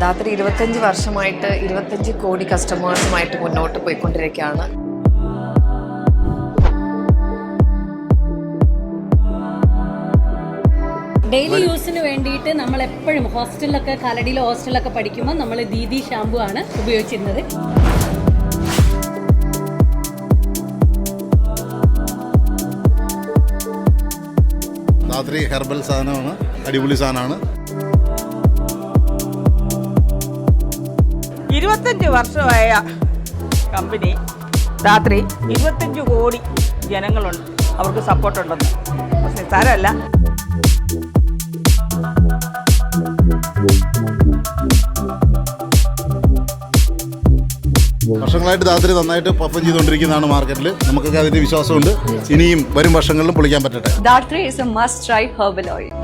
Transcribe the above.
രാത്രി ഇരുപത്തഞ്ച് വർഷമായിട്ട് ഇരുപത്തഞ്ച് കോടി കസ്റ്റമേഴ്സുമായിട്ട് മുന്നോട്ട് പോയിക്കൊണ്ടിരിക്കുകയാണ്. ഡെയിലി യൂസിന് വേണ്ടിയിട്ട് നമ്മൾ എപ്പോഴും ഹോസ്റ്റലിലൊക്കെ കലടിയിലെ ഹോസ്റ്റലിലൊക്കെ പഠിക്കുമ്പോൾ നമ്മൾ ദീദി ഷാമ്പു ആണ് ഉപയോഗിച്ചിരുന്നത്. രാത്രി ഹെർബൽ സാധനമാണ് അടിപൊളി സാധനമാണ്. ഇരുപത്തഞ്ച് വർഷമായ കമ്പനി. രാത്രി. ഇരുപത്തഞ്ച് കോടി ജനങ്ങളുണ്ട്. അവർക്ക് സപ്പോർട്ടുണ്ടെന്ന് പക്ഷേ സാരമല്ല വർഷങ്ങളായിട്ട് ധാത്രി നന്നായിട്ട് പെർഫോം ചെയ്തുകൊണ്ടിരിക്കുന്നതാണ് മാർക്കറ്റിൽ നമുക്കൊക്കെ അതിന്റെ വിശ്വാസമുണ്ട്. ഇനിയും വരും വർഷങ്ങളിലും പൊളിക്കാൻ പറ്റട്ടെ. Dhathri is a must try herbal oil.